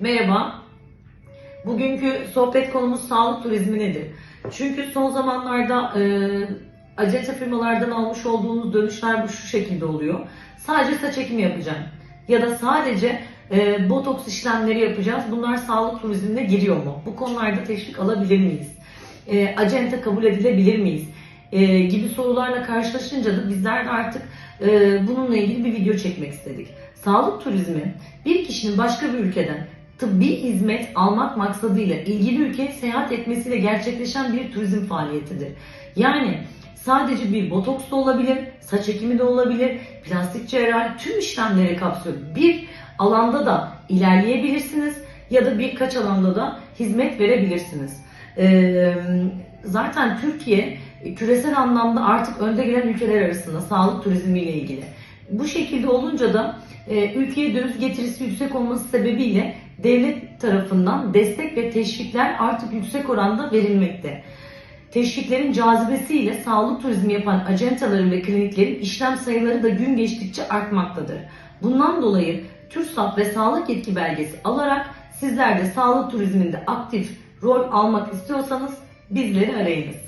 Merhaba. Bugünkü sohbet konumuz sağlık turizmi nedir? Çünkü son zamanlarda e, acente firmalardan almış olduğumuz dönüşler bu şu şekilde oluyor. Sadece saç ekimi yapacağım. Ya da sadece e, botoks işlemleri yapacağız. Bunlar sağlık turizmine giriyor mu? Bu konularda teşvik alabilir miyiz? E, acente kabul edilebilir miyiz? E, gibi sorularla karşılaşınca da bizler de artık e, bununla ilgili bir video çekmek istedik. Sağlık turizmi bir kişinin başka bir ülkeden tıbbi hizmet almak maksadıyla ilgili ülkeye seyahat etmesiyle gerçekleşen bir turizm faaliyetidir. Yani sadece bir botoks da olabilir, saç ekimi de olabilir, plastik cerrahi tüm işlemleri kapsıyor. Bir alanda da ilerleyebilirsiniz ya da birkaç alanda da hizmet verebilirsiniz. Ee, zaten Türkiye küresel anlamda artık önde gelen ülkeler arasında sağlık turizmi ile ilgili. Bu şekilde olunca da e, ülkeye döviz getirisi yüksek olması sebebiyle devlet tarafından destek ve teşvikler artık yüksek oranda verilmekte. Teşviklerin cazibesiyle sağlık turizmi yapan acentaların ve kliniklerin işlem sayıları da gün geçtikçe artmaktadır. Bundan dolayı TÜRSAP ve sağlık yetki belgesi alarak sizler de sağlık turizminde aktif rol almak istiyorsanız bizleri arayınız.